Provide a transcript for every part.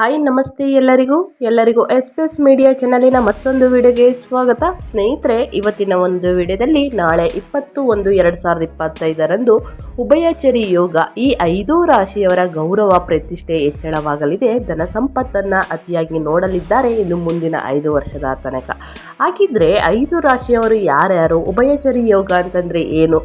Hi, ನಮಸ್ತೆ ಎಲ್ಲರಿಗೂ. ಎಲ್ಲರಿಗೂ ಎಸ್ ಪಿ ಎಸ್ ಮೀಡಿಯಾ ಚಾನಲಿನ ಮತ್ತೊಂದು ವಿಡಿಯೋಗೆ ಸ್ವಾಗತ. ಸ್ನೇಹಿತರೆ, ಇವತ್ತಿನ ಒಂದು ವಿಡಿಯೋದಲ್ಲಿ ನಾಳೆ ಇಪ್ಪತ್ತು ಒಂದು ಎರಡು ಸಾವಿರದ ಇಪ್ಪತ್ತೈದರಂದು ಉಭಯಚರಿ ಯೋಗ ಈ ಐದು ರಾಶಿಯವರ ಗೌರವ, ಪ್ರತಿಷ್ಠೆ ಹೆಚ್ಚಳವಾಗಲಿದೆ. ಧನ ಸಂಪತ್ತನ್ನು ಅತಿಯಾಗಿ ನೋಡಲಿದ್ದಾರೆ ಇನ್ನು ಮುಂದಿನ ಐದು ವರ್ಷದ ತನಕ. ಹಾಗಿದ್ರೆ ಐದು ರಾಶಿಯವರು ಯಾರ್ಯಾರು? ಉಭಯಚರಿ ಯೋಗ ಅಂತಂದರೆ ಏನು?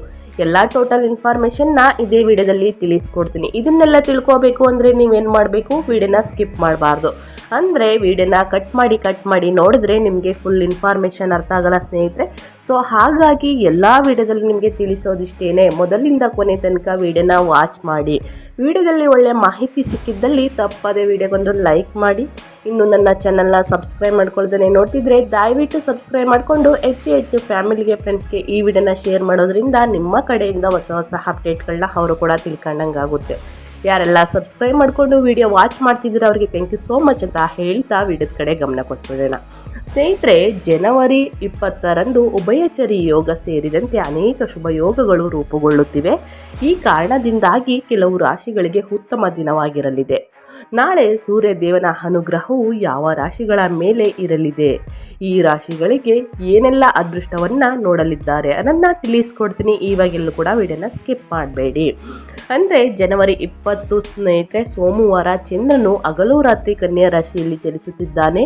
ಎಲ್ಲ ಟೋಟಲ್ ಇನ್ಫಾರ್ಮೇಷನ್ನ ಇದೇ ವಿಡಿಯೋದಲ್ಲಿ ತಿಳಿಸ್ಕೊಡ್ತೀನಿ. ಇದನ್ನೆಲ್ಲ ತಿಳ್ಕೋಬೇಕು ಅಂದರೆ ನೀವೇನು ಮಾಡಬೇಕು? ವಿಡಿಯೋನ ಸ್ಕಿಪ್ ಮಾಡಬಾರ್ದು. ಅಂದರೆ ವಿಡಿಯೋನ ಕಟ್ ಮಾಡಿ ಕಟ್ ಮಾಡಿ ನೋಡಿದ್ರೆ ನಿಮಗೆ ಫುಲ್ ಇನ್ಫಾರ್ಮೇಷನ್ ಅರ್ಥ ಆಗಲ್ಲ ಸ್ನೇಹಿತರೆ. ಸೊ ಹಾಗಾಗಿ ಎಲ್ಲ ವಿಡಿಯೋದಲ್ಲಿ ನಿಮಗೆ ತಿಳಿಸೋದಿಷ್ಟೇ ಮೊದಲಿಂದ ಕೊನೆ ತನಕ ವಿಡಿಯೋನ ವಾಚ್ ಮಾಡಿ. ವಿಡಿಯೋದಲ್ಲಿ ಒಳ್ಳೆಯ ಮಾಹಿತಿ ಸಿಕ್ಕಿದ್ದಲ್ಲಿ ತಪ್ಪದೆ ವಿಡಿಯೋಗೊಂದು ಲೈಕ್ ಮಾಡಿ. ಇನ್ನು ನನ್ನ ಚಾನಲ್ನ ಸಬ್ಸ್ಕ್ರೈಬ್ ಮಾಡ್ಕೊಳ್ದೇ ನೋಡ್ತಿದ್ರೆ ದಯವಿಟ್ಟು ಸಬ್ಸ್ಕ್ರೈಬ್ ಮಾಡಿಕೊಂಡು ಹೆಚ್ಚು ಹೆಚ್ಚು ಫ್ಯಾಮಿಲಿಗೆ ಫ್ರೆಂಡ್ಸ್ಗೆ ಈ ವಿಡಿಯೋನ ಶೇರ್ ಮಾಡೋದ್ರಿಂದ ನಿಮ್ಮ ಕಡೆಯಿಂದ ಹೊಸ ಹೊಸ ಅಪ್ಡೇಟ್ಗಳನ್ನ ಅವರು ಕೂಡ ತಿಳ್ಕೊಂಡಂಗೆ ಆಗುತ್ತೆ. ಯಾರೆಲ್ಲ ಸಬ್ಸ್ಕ್ರೈಬ್ ಮಾಡಿಕೊಂಡು ವಿಡಿಯೋ ವಾಚ್ ಮಾಡ್ತಿದ್ದೀರ ಅವರಿಗೆ ಥ್ಯಾಂಕ್ ಯು ಸೋ ಮಚ್ ಅಂತ ಹೇಳ್ತಾ ವಿಡಿಯೋದ ಕಡೆ ಗಮನ ಕೊಟ್ಬಿಡೋಣ. ಸ್ನೇಹಿತರೆ, ಜನವರಿ ಇಪ್ಪತ್ತರಂದು ಉಭಯಚರಿ ಯೋಗ ಸೇರಿದಂತೆ ಅನೇಕ ಶುಭ ಯೋಗಗಳು ರೂಪುಗೊಳ್ಳುತ್ತಿವೆ. ಈ ಕಾರಣದಿಂದಾಗಿ ಕೆಲವು ರಾಶಿಗಳಿಗೆ ಉತ್ತಮ ದಿನವಾಗಿರಲಿದೆ. ನಾಳೆ ಸೂರ್ಯ ದೇವನ ಅನುಗ್ರಹವು ಯಾವ ರಾಶಿಗಳ ಮೇಲೆ ಇರಲಿದೆ? ಈ ರಾಶಿಗಳಿಗೆ ಏನೆಲ್ಲ ಅದೃಷ್ಟವನ್ನು ನೋಡಲಿದ್ದಾರೆ ಅದನ್ನು ತಿಳಿಸ್ಕೊಡ್ತೀನಿ. ಇವಾಗೆಲ್ಲೂ ಕೂಡ ವಿಡಿಯೋನ ಸ್ಕಿಪ್ ಮಾಡಬೇಡಿ. ಅಂದರೆ ಜನವರಿ ಇಪ್ಪತ್ತು ಸ್ನೇಹಿತರೆ, ಸೋಮವಾರ ಚಂದ್ರನು ಹಗಲು ರಾತ್ರಿ ಕನ್ಯಾ ರಾಶಿಯಲ್ಲಿ ಚಲಿಸುತ್ತಿದ್ದಾನೆ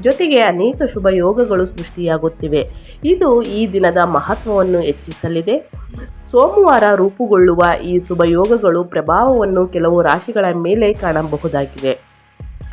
ಜೊತೆಗೆ ಅನೇಕ ಶುಭ ಯೋಗಗಳು ಸೃಷ್ಟಿಯಾಗುತ್ತಿವೆ. ಇದು ಈ ದಿನದ ಮಹತ್ವವನ್ನು ಹೆಚ್ಚಿಸಲಿದೆ. ಸೋಮವಾರ ರೂಪುಗೊಳ್ಳುವ ಈ ಶುಭಯೋಗಗಳು ಪ್ರಭಾವವನ್ನು ಕೆಲವು ರಾಶಿಗಳ ಮೇಲೆ ಕಾಣಬಹುದಾಗಿದೆ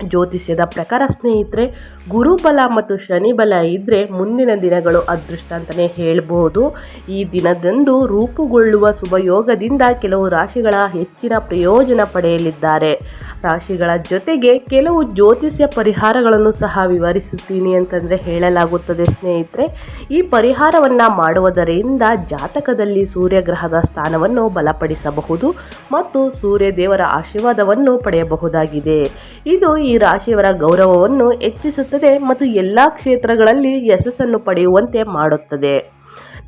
ಜ್ಯೋತಿಷ್ಯದ ಪ್ರಕಾರ ಸ್ನೇಹಿತರೆ, ಗುರುಬಲ ಮತ್ತು ಶನಿಬಲ ಇದ್ದರೆ ಮುಂದಿನ ದಿನಗಳು ಅದೃಷ್ಟ ಅಂತಲೇ ಹೇಳ್ಬೋದು. ಈ ದಿನದಂದು ರೂಪುಗೊಳ್ಳುವ ಶುಭಯೋಗದಿಂದ ಕೆಲವು ರಾಶಿಗಳ ಹೆಚ್ಚಿನ ಪ್ರಯೋಜನ ಪಡೆಯಲಿದ್ದಾರೆ. ರಾಶಿಗಳ ಜೊತೆಗೆ ಕೆಲವು ಜ್ಯೋತಿಷ್ಯ ಪರಿಹಾರಗಳನ್ನು ಸಹ ವಿವರಿಸುತ್ತೀನಿ ಅಂತಂದರೆ ಹೇಳಲಾಗುತ್ತದೆ ಸ್ನೇಹಿತರೆ. ಈ ಪರಿಹಾರವನ್ನು ಮಾಡುವುದರಿಂದ ಜಾತಕದಲ್ಲಿ ಸೂರ್ಯಗ್ರಹದ ಸ್ಥಾನವನ್ನು ಬಲಪಡಿಸಬಹುದು ಮತ್ತು ಸೂರ್ಯದೇವರ ಆಶೀರ್ವಾದವನ್ನು ಪಡೆಯಬಹುದಾಗಿದೆ. ಇದು ಈ ರಾಶಿಯವರ ಗೌರವವನ್ನು ಹೆಚ್ಚಿಸುತ್ತದೆ ಮತ್ತು ಎಲ್ಲ ಕ್ಷೇತ್ರಗಳಲ್ಲಿ ಯಶಸ್ಸನ್ನು ಪಡೆಯುವಂತೆ ಮಾಡುತ್ತದೆ.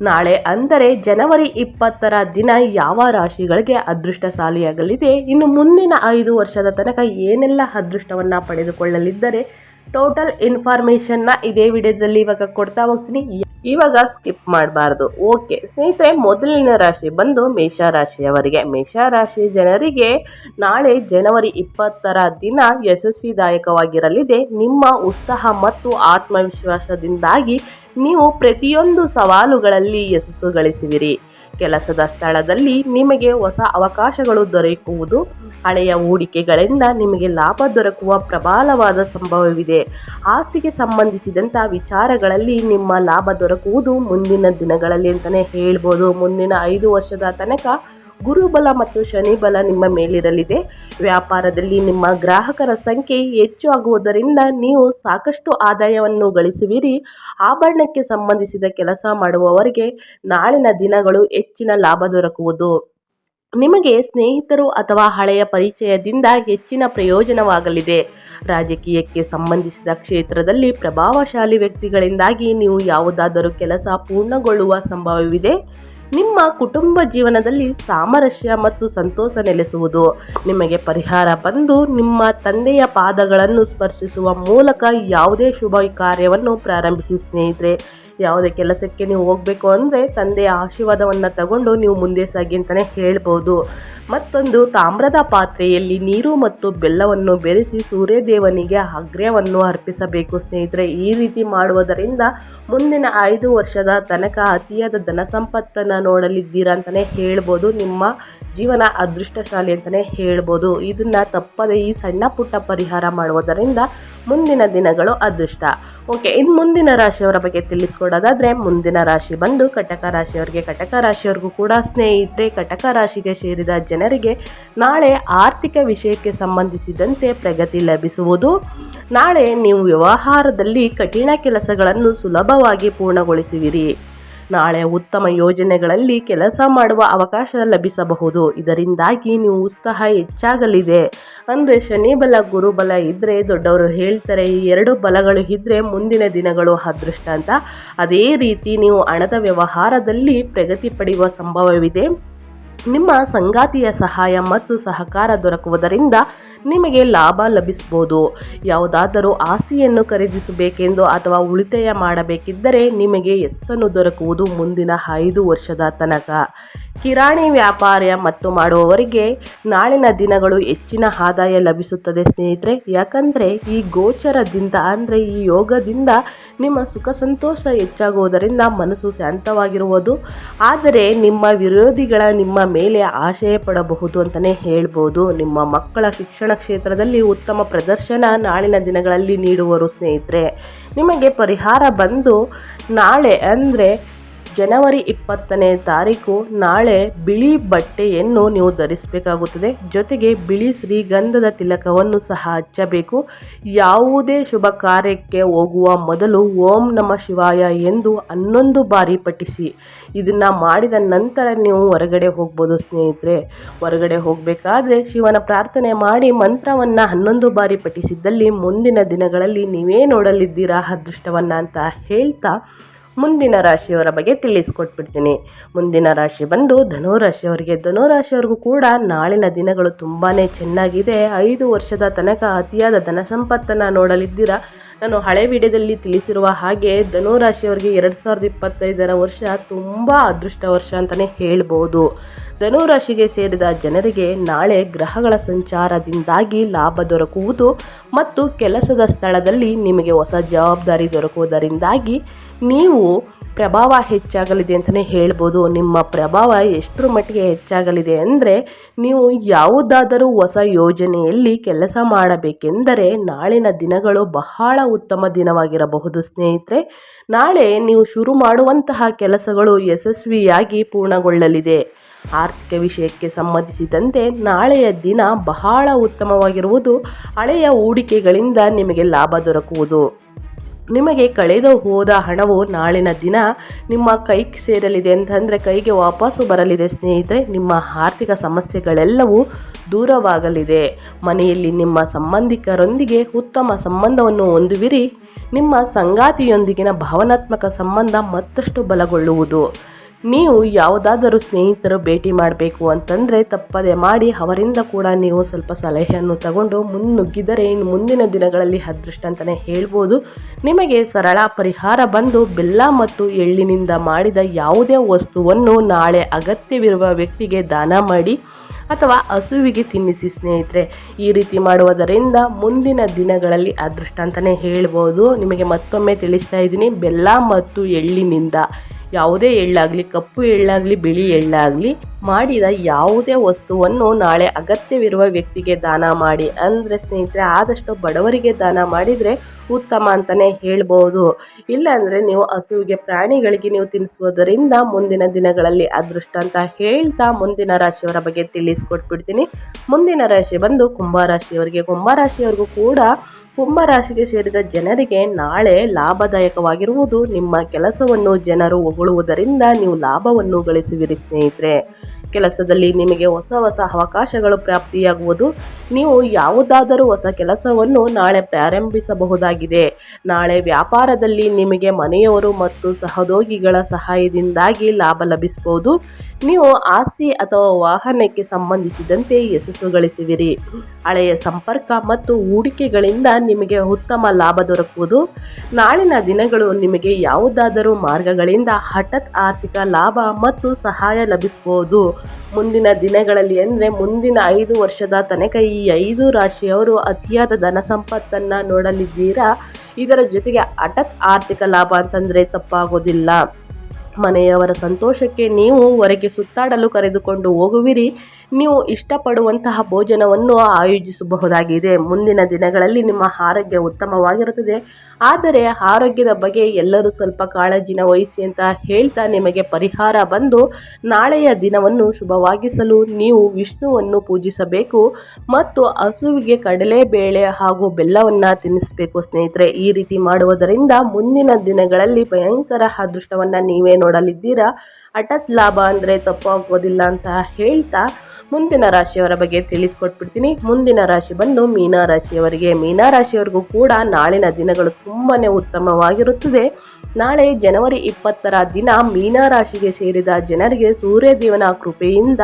ನಾಳೆ ಅಂದರೆ ಜನವರಿ ಇಪ್ಪತ್ತರ ದಿನ ಯಾವ ರಾಶಿಗಳಿಗೆ ಅದೃಷ್ಟಶಾಲಿಯಾಗಲಿದೆ? ಇನ್ನು ಮುಂದಿನ ಐದು ವರ್ಷದ ತನಕ ಏನೆಲ್ಲ ಅದೃಷ್ಟವನ್ನು ಪಡೆದುಕೊಳ್ಳಲಿದ್ದರೆ? ಟೋಟಲ್ ಇನ್ಫಾರ್ಮೇಷನ್ನ ಇದೇ ವಿಡಿಯೋದಲ್ಲಿ ಇವಾಗ ಕೊಡ್ತಾ ಹೋಗ್ತೀನಿ. ಇವಾಗ ಸ್ಕಿಪ್ ಮಾಡಬಾರ್ದು. ಓಕೆ, ಸ್ನೇಹಿತರೆ, ಮೊದಲನೇ ರಾಶಿ ಬಂದು ಮೇಷರಾಶಿಯವರಿಗೆ. ಮೇಷರಾಶಿ ಜನರಿಗೆ ನಾಳೆ ಜನವರಿ ಇಪ್ಪತ್ತರ ದಿನ ಯಶಸ್ವಿದಾಯಕವಾಗಿರಲಿದೆ. ನಿಮ್ಮ ಉತ್ಸಾಹ ಮತ್ತು ಆತ್ಮವಿಶ್ವಾಸದಿಂದಾಗಿ ನೀವು ಪ್ರತಿಯೊಂದು ಸವಾಲುಗಳಲ್ಲಿ ಯಶಸ್ಸು ಗಳಿಸುವಿರಿ. ಕೆಲಸದ ಸ್ಥಳದಲ್ಲಿ ನಿಮಗೆ ಹೊಸ ಅವಕಾಶಗಳು ದೊರೆಯುವುದು. ಹಳೆಯ ಹೂಡಿಕೆಗಳಿಂದ ನಿಮಗೆ ಲಾಭ ದೊರಕುವ ಪ್ರಬಲವಾದ ಸಂಭವವಿದೆ. ಆಸ್ತಿಗೆ ಸಂಬಂಧಿಸಿದಂಥ ವಿಚಾರಗಳಲ್ಲಿ ನಿಮ್ಮ ಲಾಭ ದೊರಕುವುದು ಮುಂದಿನ ದಿನಗಳಲ್ಲಿ ಅಂತಲೇ ಹೇಳ್ಬೋದು. ಮುಂದಿನ ಐದು ವರ್ಷದ ತನಕ ಗುರುಬಲ ಮತ್ತು ಶನಿಬಲ ನಿಮ್ಮ ಮೇಲಿರಲಿದೆ. ವ್ಯಾಪಾರದಲ್ಲಿ ನಿಮ್ಮ ಗ್ರಾಹಕರ ಸಂಖ್ಯೆ ಹೆಚ್ಚು ಆಗುವುದರಿಂದ ನೀವು ಸಾಕಷ್ಟು ಆದಾಯವನ್ನು ಗಳಿಸುವಿರಿ. ಆಭರಣಕ್ಕೆ ಸಂಬಂಧಿಸಿದ ಕೆಲಸ ಮಾಡುವವರಿಗೆ ನಾಳಿನ ದಿನಗಳು ಹೆಚ್ಚಿನ ಲಾಭ ದೊರಕುವುದು. ನಿಮಗೆ ಸ್ನೇಹಿತರು ಅಥವಾ ಹಳೆಯ ಪರಿಚಯದಿಂದ ಹೆಚ್ಚಿನ ಪ್ರಯೋಜನವಾಗಲಿದೆ. ರಾಜಕೀಯಕ್ಕೆ ಸಂಬಂಧಿಸಿದ ಕ್ಷೇತ್ರದಲ್ಲಿ ಪ್ರಭಾವಶಾಲಿ ವ್ಯಕ್ತಿಗಳಿಂದಾಗಿ ನೀವು ಯಾವುದಾದರೂ ಕೆಲಸ ಪೂರ್ಣಗೊಳ್ಳುವ ಸಂಭವವಿದೆ. ನಿಮ್ಮ ಕುಟುಂಬ ಜೀವನದಲ್ಲಿ ಸಾಮರಸ್ಯ ಮತ್ತು ಸಂತೋಷ ನೆಲೆಸುವುದು. ನಿಮಗೆ ಪರಿಹಾರ ಬಂದು ನಿಮ್ಮ ತಂದೆಯ ಪಾದಗಳನ್ನು ಸ್ಪರ್ಶಿಸುವ ಮೂಲಕ ಯಾವುದೇ ಶುಭ ಕಾರ್ಯವನ್ನು ಪ್ರಾರಂಭಿಸಿ ಸ್ನೇಹಿತರೆ. ಯಾವುದೇ ಕೆಲಸಕ್ಕೆ ನೀವು ಹೋಗಬೇಕು ಅಂದರೆ ತಂದೆಯ ಆಶೀರ್ವಾದವನ್ನು ತಗೊಂಡು ನೀವು ಮುಂದೆ ಸಾಗಿ ಅಂತಲೇ ಹೇಳ್ಬೋದು. ಮತ್ತೊಂದು, ತಾಮ್ರದ ಪಾತ್ರೆಯಲ್ಲಿ ನೀರು ಮತ್ತು ಬೆಲ್ಲವನ್ನು ಬೆರೆಸಿ ಸೂರ್ಯದೇವನಿಗೆ ಅಗ್ರ್ಯವನ್ನು ಅರ್ಪಿಸಬೇಕು. ಸ್ನೇಹಿತರೆ, ಈ ರೀತಿ ಮಾಡುವುದರಿಂದ ಮುಂದಿನ ಐದು ವರ್ಷದ ತನಕ ಅತಿಯಾದ ಧನ ಸಂಪತ್ತನ್ನು ನೋಡಲಿದ್ದೀರಾ ಅಂತಲೇ ಹೇಳ್ಬೋದು. ನಿಮ್ಮ ಜೀವನ ಅದೃಷ್ಟಶಾಲಿ ಅಂತಲೇ ಹೇಳ್ಬೋದು. ಇದನ್ನು ತಪ್ಪದೆ ಈ ಸಣ್ಣ ಪುಟ್ಟ ಪರಿಹಾರ ಮಾಡುವುದರಿಂದ ಮುಂದಿನ ದಿನಗಳು ಅದೃಷ್ಟ. ಓಕೆ ಇನ್ನು ಮುಂದಿನ ರಾಶಿಯವರ ಬಗ್ಗೆ ತಿಳಿಸ್ಕೊಡೋದಾದರೆ, ಮುಂದಿನ ರಾಶಿ ಬಂದು ಕಟಕ ರಾಶಿಯವರಿಗೆ, ಕಟಕ ರಾಶಿಯವ್ರಿಗೂ ಕೂಡ ಸ್ನೇಹಿತರೆ, ಕಟಕ ರಾಶಿಗೆ ಸೇರಿದ ಜನರಿಗೆ ನಾಳೆ ಆರ್ಥಿಕ ವಿಷಯಕ್ಕೆ ಸಂಬಂಧಿಸಿದಂತೆ ಪ್ರಗತಿ ಲಭಿಸುವುದು. ನಾಳೆ ನೀವು ವ್ಯವಹಾರದಲ್ಲಿ ಕಠಿಣ ಕೆಲಸಗಳನ್ನು ಸುಲಭವಾಗಿ ಪೂರ್ಣಗೊಳಿಸುವಿರಿ. ನಾಳೆ ಉತ್ತಮ ಯೋಜನೆಗಳಲ್ಲಿ ಕೆಲಸ ಮಾಡುವ ಅವಕಾಶ ಲಭಿಸಬಹುದು. ಇದರಿಂದಾಗಿ ನೀವು ಉತ್ಸಾಹ ಹೆಚ್ಚಾಗಲಿದೆ. ಅಂದರೆ ಶನಿ ಬಲ ಗುರುಬಲ ಇದ್ದರೆ ದೊಡ್ಡವರು ಹೇಳ್ತಾರೆ, ಈ ಎರಡು ಬಲಗಳು ಇದ್ದರೆ ಮುಂದಿನ ದಿನಗಳು ಅದೃಷ್ಟ ಅಂತ. ಅದೇ ರೀತಿ ನೀವು ಹಣದ ವ್ಯವಹಾರದಲ್ಲಿ ಪ್ರಗತಿ ಪಡೆಯುವ ಸಂಭವವಿದೆ. ನಿಮ್ಮ ಸಂಗಾತಿಯ ಸಹಾಯ ಮತ್ತು ಸಹಕಾರ ದೊರಕುವುದರಿಂದ ನಿಮಗೆ ಲಾಭ ಲಭಿಸಬಹುದು. ಯಾವುದಾದರೂ ಆಸ್ತಿಯನ್ನು ಖರೀದಿಸಬೇಕೆಂದು ಅಥವಾ ಉಳಿತಾಯ ಮಾಡಬೇಕಿದ್ದರೆ ನಿಮಗೆ ಎಸ್ಸನ್ನು ದೊರಕುವುದು ಮುಂದಿನ ಐದು ವರ್ಷದ ತನಕ. ಕಿರಾಣಿ ವ್ಯಾಪಾರ ಮತ್ತು ಮಾಡುವವರಿಗೆ ನಾಳಿನ ದಿನಗಳು ಹೆಚ್ಚಿನ ಆದಾಯ ಲಭಿಸುತ್ತದೆ ಸ್ನೇಹಿತರೆ. ಯಾಕಂದರೆ ಈ ಗೋಚರದಿಂದ ಅಂದರೆ ಈ ಯೋಗದಿಂದ ನಿಮ್ಮ ಸುಖ ಸಂತೋಷ ಹೆಚ್ಚಾಗುವುದರಿಂದ ಮನಸ್ಸು ಶಾಂತವಾಗಿರುವುದು. ಆದರೆ ನಿಮ್ಮ ವಿರೋಧಿಗಳ ನಿಮ್ಮ ಮೇಲೆ ಆಶಯ ಪಡಬಹುದು ಅಂತಲೇ ಹೇಳ್ಬೋದು. ನಿಮ್ಮ ಮಕ್ಕಳ ಶಿಕ್ಷಣ ಕ್ಷೇತ್ರದಲ್ಲಿ ಉತ್ತಮ ಪ್ರದರ್ಶನ ನಾಳಿನ ದಿನಗಳಲ್ಲಿ ನೀಡುವರು ಸ್ನೇಹಿತರೆ. ನಿಮಗೆ ಪರಿಹಾರ ಬಂದು ನಾಳೆ ಅಂದರೆ ಜನವರಿ ಇಪ್ಪತ್ತನೇ ತಾರೀಕು ನಾಳೆ ಬಿಳಿ ಬಟ್ಟೆಯನ್ನು ನೀವು ಧರಿಸಬೇಕಾಗುತ್ತದೆ. ಜೊತೆಗೆ ಬಿಳಿ ಶ್ರೀಗಂಧದ ತಿಲಕವನ್ನು ಸಹ ಹಚ್ಚಬೇಕು. ಯಾವುದೇ ಶುಭ ಕಾರ್ಯಕ್ಕೆ ಹೋಗುವ ಮೊದಲು ಓಂ ನಮ ಶಿವಾಯ ಎಂದು ಹನ್ನೊಂದು ಬಾರಿ ಪಠಿಸಿ. ಇದನ್ನು ಮಾಡಿದ ನಂತರ ನೀವು ಹೊರಗಡೆ ಹೋಗ್ಬೋದು ಸ್ನೇಹಿತರೆ. ಹೊರಗಡೆ ಹೋಗಬೇಕಾದ್ರೆ ಶಿವನ ಪ್ರಾರ್ಥನೆ ಮಾಡಿ ಮಂತ್ರವನ್ನು ಹನ್ನೊಂದು ಬಾರಿ ಪಠಿಸಿದ್ದಲ್ಲಿ ಮುಂದಿನ ದಿನಗಳಲ್ಲಿ ನೀವೇ ನೋಡಲಿದ್ದೀರಾ, ಅದೃಷ್ಟವನ್ನು ಅಂತ ಹೇಳ್ತಾ ಮುಂದಿನ ರಾಶಿಯವರ ಬಗ್ಗೆ ತಿಳಿಸ್ಕೊಟ್ಬಿಡ್ತೀನಿ. ಮುಂದಿನ ರಾಶಿ ಬಂದು ಧನುರಾಶಿಯವರಿಗೆ. ಧನುರಾಶಿಯವ್ರಿಗೂ ಕೂಡ ನಾಳಿನ ದಿನಗಳು ತುಂಬಾ ಚೆನ್ನಾಗಿದೆ. ಐದು ವರ್ಷದ ತನಕ ಅತಿಯಾದ ಧನ ಸಂಪತ್ತನ್ನು ನೋಡಲಿದ್ದೀರಾ? ನಾನು ಹಳೆ ವಿಡಿಯೋದಲ್ಲಿ ತಿಳಿಸಿರುವ ಹಾಗೆ ಧನುರಾಶಿಯವರಿಗೆ ಎರಡು ಸಾವಿರದ ಇಪ್ಪತ್ತೈದರ ವರ್ಷ ತುಂಬ ಅದೃಷ್ಟ ವರ್ಷ ಅಂತಲೇ ಹೇಳ್ಬೋದು. ಧನುರಾಶಿಗೆ ಸೇರಿದ ಜನರಿಗೆ ನಾಳೆ ಗ್ರಹಗಳ ಸಂಚಾರದಿಂದಾಗಿ ಲಾಭ ದೊರಕುವುದು ಮತ್ತು ಕೆಲಸದ ಸ್ಥಳದಲ್ಲಿ ನಿಮಗೆ ಹೊಸ ಜವಾಬ್ದಾರಿ ದೊರಕುವುದರಿಂದಾಗಿ ನೀವು ಪ್ರಭಾವ ಹೆಚ್ಚಾಗಲಿದೆ ಅಂತಲೇ ಹೇಳ್ಬೋದು. ನಿಮ್ಮ ಪ್ರಭಾವ ಎಷ್ಟರ ಮಟ್ಟಿಗೆ ಹೆಚ್ಚಾಗಲಿದೆ ಅಂದರೆ ನೀವು ಯಾವುದಾದರೂ ಹೊಸ ಯೋಜನೆಯಲ್ಲಿ ಕೆಲಸ ಮಾಡಬೇಕೆಂದರೆ ನಾಳಿನ ದಿನಗಳು ಬಹಳ ಉತ್ತಮ ದಿನವಾಗಿರಬಹುದು. ಸ್ನೇಹಿತರೆ, ನಾಳೆ ನೀವು ಶುರು ಮಾಡುವಂತಹ ಕೆಲಸಗಳು ಯಶಸ್ವಿಯಾಗಿ ಪೂರ್ಣಗೊಳ್ಳಲಿದೆ. ಆರ್ಥಿಕ ವಿಷಯಕ್ಕೆ ಸಂಬಂಧಿಸಿದಂತೆ ನಾಳೆಯ ದಿನ ಬಹಳ ಉತ್ತಮವಾಗಿರುವುದು ಹಳೆಯ ಹೂಡಿಕೆಗಳಿಂದ ನಿಮಗೆ ಲಾಭ ದೊರಕುವುದು. ನಿಮಗೆ ಕಳೆದು ಹೋದ ಹಣವು ನಾಳಿನ ದಿನ ನಿಮ್ಮ ಕೈಗೆ ಸೇರಲಿದೆ ಅಂತಂದರೆ ಕೈಗೆ ವಾಪಸ್ಸು ಬರಲಿದೆ ಸ್ನೇಹಿತರೆ, ನಿಮ್ಮ ಆರ್ಥಿಕ ಸಮಸ್ಯೆಗಳೆಲ್ಲವೂ ದೂರವಾಗಲಿದೆ. ಮನೆಯಲ್ಲಿ ನಿಮ್ಮ ಸಂಬಂಧಿಕರೊಂದಿಗೆ ಉತ್ತಮ ಸಂಬಂಧವನ್ನು ಹೊಂದುವಿರಿ. ನಿಮ್ಮ ಸಂಗಾತಿಯೊಂದಿಗಿನ ಭಾವನಾತ್ಮಕ ಸಂಬಂಧ ಮತ್ತಷ್ಟು ಬಲಗೊಳ್ಳುವುದು. ನೀವು ಯಾವುದಾದರೂ ಸ್ನೇಹಿತರು ಭೇಟಿ ಮಾಡಬೇಕು ಅಂತಂದರೆ ತಪ್ಪದೆ ಮಾಡಿ, ಅವರಿಂದ ಕೂಡ ನೀವು ಸ್ವಲ್ಪ ಸಲಹೆಯನ್ನು ತಗೊಂಡು ಮುನ್ನುಗ್ಗಿದರೆ ಇನ್ನು ಮುಂದಿನ ದಿನಗಳಲ್ಲಿ ಅದೃಷ್ಟ ಅಂತಲೇ ಹೇಳ್ಬೋದು. ನಿಮಗೆ ಸರಳ ಪರಿಹಾರ ಬಂದು ಬೆಲ್ಲ ಮತ್ತು ಎಳ್ಳಿನಿಂದ ಮಾಡಿದ ಯಾವುದೇ ವಸ್ತುವನ್ನು ನಾಳೆ ಅಗತ್ಯವಿರುವ ವ್ಯಕ್ತಿಗೆ ದಾನ ಮಾಡಿ ಅಥವಾ ಹಸುವಿಗೆ ತಿನ್ನಿಸಿ ಸ್ನೇಹಿತರೆ. ಈ ರೀತಿ ಮಾಡುವುದರಿಂದ ಮುಂದಿನ ದಿನಗಳಲ್ಲಿ ಅದೃಷ್ಟ ಅಂತಲೇ ಹೇಳ್ಬೋದು. ನಿಮಗೆ ಮತ್ತೊಮ್ಮೆ ತಿಳಿಸ್ತಾ ಇದ್ದೀನಿ, ಬೆಲ್ಲ ಮತ್ತು ಎಳ್ಳಿನಿಂದ. ಯಾವುದೇ ಎಳ್ಳಾಗಲಿ, ಕಪ್ಪು ಎಳ್ಳಾಗಲಿ, ಬಿಳಿ ಎಳ್ಳಾಗಲಿ ಮಾಡಿದ ಯಾವುದೇ ವಸ್ತುವನ್ನು ನಾಳೆ ಅಗತ್ಯವಿರುವ ವ್ಯಕ್ತಿಗೆ ದಾನ ಮಾಡಿ. ಅಂದರೆ ಸ್ನೇಹಿತರೆ, ಆದಷ್ಟು ಬಡವರಿಗೆ ದಾನ ಮಾಡಿದರೆ ಉತ್ತಮ ಅಂತಲೇ ಹೇಳ್ಬೋದು. ಇಲ್ಲಾಂದರೆ ನೀವು ಹಸುವಿಗೆ, ಪ್ರಾಣಿಗಳಿಗೆ ನೀವು ತಿನ್ನಿಸುವುದರಿಂದ ಮುಂದಿನ ದಿನಗಳಲ್ಲಿ ಅದೃಷ್ಟ ಅಂತ ಹೇಳ್ತಾ ಮುಂದಿನ ರಾಶಿಯವರ ಬಗ್ಗೆ ತಿಳಿಸ್ಕೊಟ್ಬಿಡ್ತೀನಿ. ಮುಂದಿನ ರಾಶಿ ಬಂದು ಕುಂಭ ರಾಶಿಯವರಿಗೆ, ಕುಂಭ ರಾಶಿಯವರಿಗೂ ಕೂಡ ಕುಂಭರಾಶಿಗೆ ಸೇರಿದ ಜನರಿಗೆ ನಾಳೆ ಲಾಭದಾಯಕವಾಗಿರುವುದು. ನಿಮ್ಮ ಕೆಲಸವನ್ನು ಜನರು ಹೊಗಳುವುದರಿಂದ ನೀವು ಲಾಭವನ್ನು ಗಳಿಸುವಿರಿ ಸ್ನೇಹಿತರೆ. ಕೆಲಸದಲ್ಲಿ ನಿಮಗೆ ಹೊಸ ಹೊಸ ಅವಕಾಶಗಳು ಪ್ರಾಪ್ತಿಯಾಗುವುದು. ನೀವು ಯಾವುದಾದರೂ ಹೊಸ ಕೆಲಸವನ್ನು ನಾಳೆ ಪ್ರಾರಂಭಿಸಬಹುದಾಗಿದೆ. ನಾಳೆ ವ್ಯಾಪಾರದಲ್ಲಿ ನಿಮಗೆ ಮನೆಯವರು ಮತ್ತು ಸಹೋದ್ಯೋಗಿಗಳ ಸಹಾಯದಿಂದಾಗಿ ಲಾಭ ಲಭಿಸಬಹುದು. ನೀವು ಆಸ್ತಿ ಅಥವಾ ವಾಹನಕ್ಕೆ ಸಂಬಂಧಿಸಿದಂತೆ ಯಶಸ್ಸು ಗಳಿಸುವಿರಿ. ಹಳೆಯ ಸಂಪರ್ಕ ಮತ್ತು ಹೂಡಿಕೆಗಳಿಂದ ನಿಮಗೆ ಉತ್ತಮ ಲಾಭ ದೊರಕುವುದು. ನಾಳಿನ ದಿನಗಳು ನಿಮಗೆ ಯಾವುದಾದರೂ ಮಾರ್ಗಗಳಿಂದ ಹಠಾತ್ ಆರ್ಥಿಕ ಲಾಭ ಮತ್ತು ಸಹಾಯ ಲಭಿಸಬಹುದು. ಮುಂದಿನ ದಿನಗಳಲ್ಲಿ ಅಂದರೆ ಮುಂದಿನ ಐದು ವರ್ಷದ ತನಕ ಈ ಐದು ರಾಶಿಯವರು ಅತಿಯಾದ ಧನ ಸಂಪತ್ತನ್ನು ನೋಡಲಿದ್ದೀರಾ? ಇದರ ಜೊತೆಗೆ ಹಠಾತ್ ಆರ್ಥಿಕ ಲಾಭ ಅಂತಂದರೆ ತಪ್ಪಾಗೋದಿಲ್ಲ. ಮನೆಯವರ ಸಂತೋಷಕ್ಕೆ ನೀವು ಹೊರಗೆ ಸುತ್ತಾಡಲು ಕರೆದುಕೊಂಡು ಹೋಗುವಿರಿ. ನೀವು ಇಷ್ಟಪಡುವಂತಹ ಭೋಜನವನ್ನು ಆಯೋಜಿಸಬಹುದಾಗಿದೆ. ಮುಂದಿನ ದಿನಗಳಲ್ಲಿ ನಿಮ್ಮ ಆರೋಗ್ಯ ಉತ್ತಮವಾಗಿರುತ್ತದೆ. ಆದರೆ ಆರೋಗ್ಯದ ಬಗ್ಗೆ ಎಲ್ಲರೂ ಸ್ವಲ್ಪ ಕಾಳಜಿನ ವಹಿಸಿ ಅಂತ ಹೇಳ್ತಾ ನಿಮಗೆ ಪರಿಹಾರ ಬಂದು ನಾಳೆಯ ದಿನವನ್ನು ಶುಭವಾಗಿಸಲು ನೀವು ವಿಷ್ಣುವನ್ನು ಪೂಜಿಸಬೇಕು ಮತ್ತು ಹಸುವಿಗೆ ಕಡಲೆಬೇಳೆ ಹಾಗೂ ಬೆಲ್ಲವನ್ನು ತಿನ್ನಿಸಬೇಕು ಸ್ನೇಹಿತರೆ. ಈ ರೀತಿ ಮಾಡುವುದರಿಂದ ಮುಂದಿನ ದಿನಗಳಲ್ಲಿ ಭಯಂಕರ ಅದೃಷ್ಟವನ್ನು ನೀವೇ ನೋಡಲಿದ್ದೀರಾ ಹಠಾತ್ ಲಾಭ ಅಂದರೆ ತಪ್ಪಾಗೋದಿಲ್ಲ ಅಂತ ಹೇಳ್ತಾ ಮುಂದಿನ ರಾಶಿಯವರ ಬಗ್ಗೆ ತಿಳಿಸ್ಕೊಟ್ಬಿಡ್ತೀನಿ. ಮುಂದಿನ ರಾಶಿ ಬಂದು ಮೀನಾ ರಾಶಿಯವರಿಗೆ. ಮೀನಾ ರಾಶಿಯವರಿಗೂ ಕೂಡ ನಾಳಿನ ದಿನಗಳು ತುಂಬಾ ಉತ್ತಮವಾಗಿರುತ್ತದೆ. ನಾಳೆ ಜನವರಿ ಇಪ್ಪತ್ತರ ದಿನ ಮೀನಾ ರಾಶಿಗೆ ಸೇರಿದ ಜನರಿಗೆ ಸೂರ್ಯದೇವನ ಕೃಪೆಯಿಂದ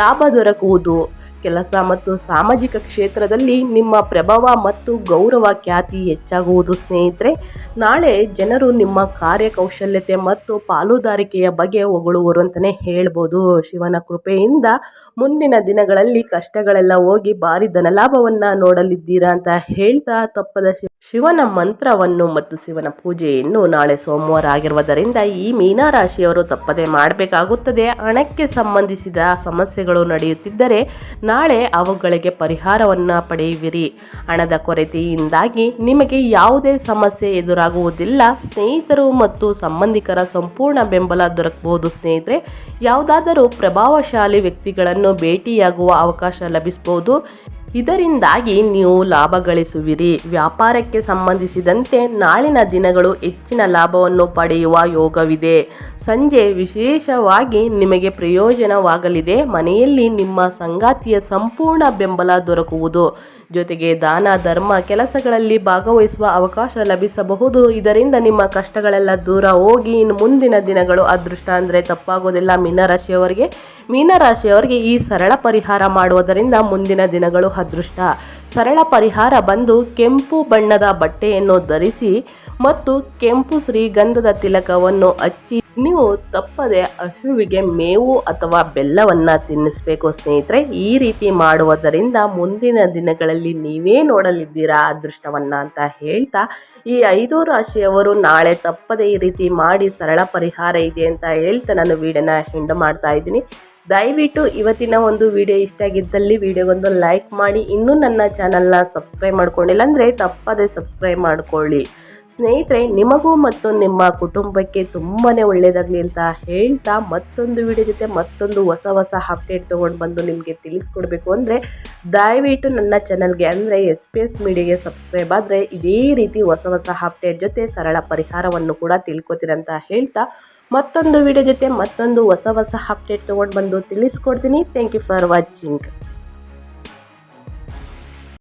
ಲಾಭ ದೊರಕುವುದು. ಕೆಲಸ ಮತ್ತು ಸಾಮಾಜಿಕ ಕ್ಷೇತ್ರದಲ್ಲಿ ನಿಮ್ಮ ಪ್ರಭಾವ ಮತ್ತು ಗೌರವ ಖ್ಯಾತಿ ಹೆಚ್ಚಾಗುವುದು ಸ್ನೇಹಿತರೆ. ನಾಳೆ ಜನರು ನಿಮ್ಮ ಕಾರ್ಯಕೌಶಲ್ಯತೆ ಮತ್ತು ಪಾಲುದಾರಿಕೆಯ ಬಗ್ಗೆ ಹೊಗಳುವರು ಅಂತಲೇ ಹೇಳ್ಬೋದು. ಶಿವನ ಕೃಪೆಯಿಂದ ಮುಂದಿನ ದಿನಗಳಲ್ಲಿ ಕಷ್ಟಗಳೆಲ್ಲ ಹೋಗಿ ಭಾರಿ ಧನಲಾಭವನ್ನು ನೋಡಲಿದ್ದೀರಾ ಅಂತ ಹೇಳ್ತಾ ತಪ್ಪದ ಶಿವನ ಮಂತ್ರವನ್ನು ಮತ್ತು ಶಿವನ ಪೂಜೆಯನ್ನು ನಾಳೆ ಸೋಮವಾರ ಆಗಿರುವುದರಿಂದ ಈ ಮೀನ ರಾಶಿಯವರು ತಪ್ಪದೆ ಮಾಡಬೇಕಾಗುತ್ತದೆ. ಹಣಕ್ಕೆ ಸಂಬಂಧಿಸಿದ ಸಮಸ್ಯೆಗಳು ನಡೆಯುತ್ತಿದ್ದರೆ ನಾಳೆ ಅವುಗಳಿಗೆ ಪರಿಹಾರವನ್ನು ಪಡೆಯುವಿರಿ. ಹಣದ ಕೊರತೆಯಿಂದಾಗಿ ನಿಮಗೆ ಯಾವುದೇ ಸಮಸ್ಯೆ ಎದುರಾಗುವುದಿಲ್ಲ. ಸ್ನೇಹಿತರು ಮತ್ತು ಸಂಬಂಧಿಕರ ಸಂಪೂರ್ಣ ಬೆಂಬಲ ದೊರಕಬಹುದು ಸ್ನೇಹಿತರೆ. ಯಾವುದಾದರೂ ಪ್ರಭಾವಶಾಲಿ ವ್ಯಕ್ತಿಗಳನ್ನು ಭೇಟಿಯಾಗುವ ಅವಕಾಶ ಲಭಿಸಬಹುದು. ಇದರಿಂದಾಗಿ ನೀವು ಲಾಭ ಗಳಿಸುವಿರಿ. ವ್ಯಾಪಾರಕ್ಕೆ ಸಂಬಂಧಿಸಿದಂತೆ ನಾಳಿನ ದಿನಗಳು ಹೆಚ್ಚಿನ ಲಾಭವನ್ನು ಪಡೆಯುವ ಯೋಗವಿದೆ. ಸಂಜೆ ವಿಶೇಷವಾಗಿ ನಿಮಗೆ ಪ್ರಯೋಜನವಾಗಲಿದೆ. ಮನೆಯಲ್ಲಿ ನಿಮ್ಮ ಸಂಗಾತಿಯ ಸಂಪೂರ್ಣ ಬೆಂಬಲ ದೊರಕುವುದು. ಜೊತೆಗೆ ದಾನ, ಧರ್ಮ, ಕೆಲಸಗಳಲ್ಲಿ ಭಾಗವಹಿಸುವ ಅವಕಾಶ ಲಭಿಸಬಹುದು. ಇದರಿಂದ ನಿಮ್ಮ ಕಷ್ಟಗಳೆಲ್ಲ ದೂರ ಹೋಗಿ ಇನ್ನು ಮುಂದಿನ ದಿನಗಳು ಅದೃಷ್ಟ ಅಂದರೆ ತಪ್ಪಾಗೋದಿಲ್ಲ. ಮೀನರಾಶಿಯವರಿಗೆ ಮೀನರಾಶಿಯವರಿಗೆ ಈ ಸರಳ ಪರಿಹಾರ ಮಾಡುವುದರಿಂದ ಮುಂದಿನ ದಿನಗಳು ಅದೃಷ್ಟ. ಸರಳ ಪರಿಹಾರ ಬಂದು ಕೆಂಪು ಬಣ್ಣದ ಬಟ್ಟೆಯನ್ನು ಧರಿಸಿ ಮತ್ತು ಕೆಂಪು ಶ್ರೀಗಂಧದ ತಿಲಕವನ್ನು ಹಚ್ಚಿ ನೀವು ತಪ್ಪದೆ ಹಸುವಿಗೆ ಮೇವು ಅಥವಾ ಬೆಲ್ಲವನ್ನು ತಿನ್ನಿಸಬೇಕು ಸ್ನೇಹಿತರೆ. ಈ ರೀತಿ ಮಾಡುವುದರಿಂದ ಮುಂದಿನ ದಿನಗಳಲ್ಲಿ ನೀವೇ ನೋಡಲಿದ್ದೀರಾ ಅದೃಷ್ಟವನ್ನು ಅಂತ ಹೇಳ್ತಾ ಈ ಐದು ರಾಶಿಯವರು ನಾಳೆ ತಪ್ಪದೆ ಈ ರೀತಿ ಮಾಡಿ ಸರಳ ಪರಿಹಾರ ಇದೆ ಅಂತ ಹೇಳ್ತಾ ನಾನು ವೀಡಿಯೋನ ಹೆಂಡು ಮಾಡ್ತಾ ಇದ್ದೀನಿ. ದಯವಿಟ್ಟು ಇವತ್ತಿನ ಒಂದು ವಿಡಿಯೋ ಇಷ್ಟ ಆಗಿದ್ದಲ್ಲಿ ವಿಡಿಯೋಗೊಂದು ಲೈಕ್ ಮಾಡಿ. ಇನ್ನೂ ನನ್ನ ಚಾನಲ್ನ ಸಬ್ಸ್ಕ್ರೈಬ್ ಮಾಡ್ಕೊಂಡಿಲ್ಲ ಅಂದರೆ ತಪ್ಪದೆ ಸಬ್ಸ್ಕ್ರೈಬ್ ಮಾಡ್ಕೊಳ್ಳಿ. ಸ್ನೇಹಿತರೆ, ನಿಮಗೂ ಮತ್ತು ನಿಮ್ಮ ಕುಟುಂಬಕ್ಕೆ ತುಂಬಾ ಒಳ್ಳೆಯದಾಗಲಿ ಅಂತ ಹೇಳ್ತಾ ಮತ್ತೊಂದು ವಿಡಿಯೋ ಜೊತೆ ಮತ್ತೊಂದು ಹೊಸ ಹೊಸ ಅಪ್ಡೇಟ್ ತೊಗೊಂಡು ಬಂದು ನಿಮಗೆ ತಿಳಿಸ್ಕೊಡ್ಬೇಕು ಅಂದರೆ ದಯವಿಟ್ಟು ನನ್ನ ಚಾನಲ್ಗೆ ಅಂದರೆ ಎಸ್ ಪಿ ಎಸ್ ಮೀಡಿಯಾಗೆ ಸಬ್ಸ್ಕ್ರೈಬ್ ಆದರೆ ಇದೇ ರೀತಿ ಹೊಸ ಹೊಸ ಅಪ್ಡೇಟ್ ಜೊತೆ ಸರಳ ಪರಿಹಾರವನ್ನು ಕೂಡ ತಿಳ್ಕೊತೀರಂತ ಹೇಳ್ತಾ ಮತ್ತೊಂದು ವಿಡಿಯೋ ಜೊತೆ ಮತ್ತೊಂದು ಹೊಸ ಹೊಸ ಅಪ್ಡೇಟ್ ತೊಗೊಂಡು ಬಂದು ತಿಳಿಸ್ಕೊಡ್ತೀನಿ. Thank you for watching